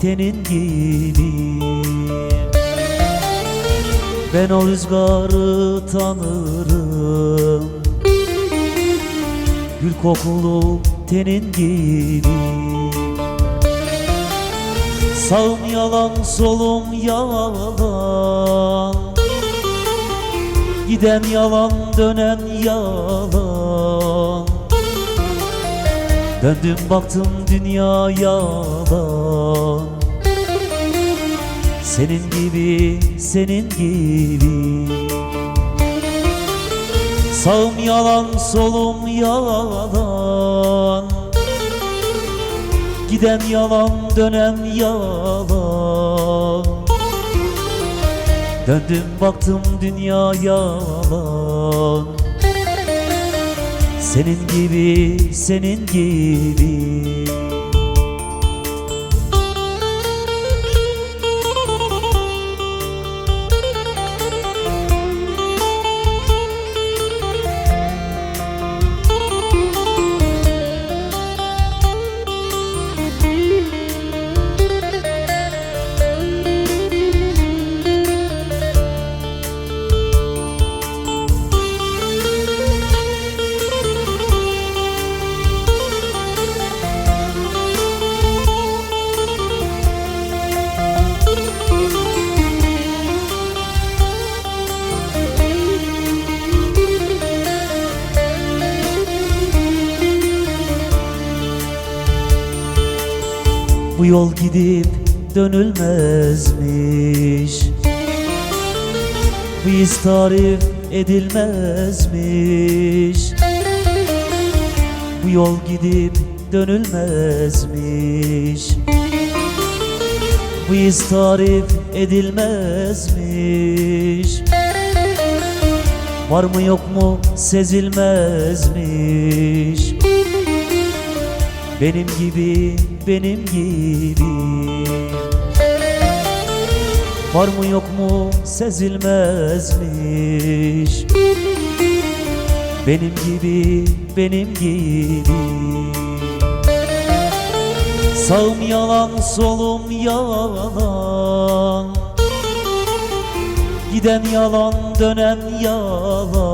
tenin gibi. Ben o rüzgarı tanırım. Gül kokulu tenin gibi. Sağım yalan solum yalan. Giden yalan dönen yalan Döndüm baktım dünya yalan Senin gibi, senin gibi. Sağım yalan, solum yalan. Giden yalan, dönen yalan. Döndüm baktım dünya yalan Senin gibi, senin gibi Bu yol gidip dönülmezmiş. Bu iz tarif edilmezmiş. Bu yol gidip dönülmezmiş. Bu iz tarif edilmezmiş. Var mı yok mu sezilmezmiş benim gibi, benim gibi. Var mı yok mu sezilmezmiş? Benim gibi, benim gibi. Sağım yalan, solum yalan. Giden yalan, dönen yalan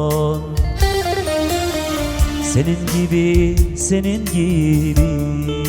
senin gibi, senin gibi.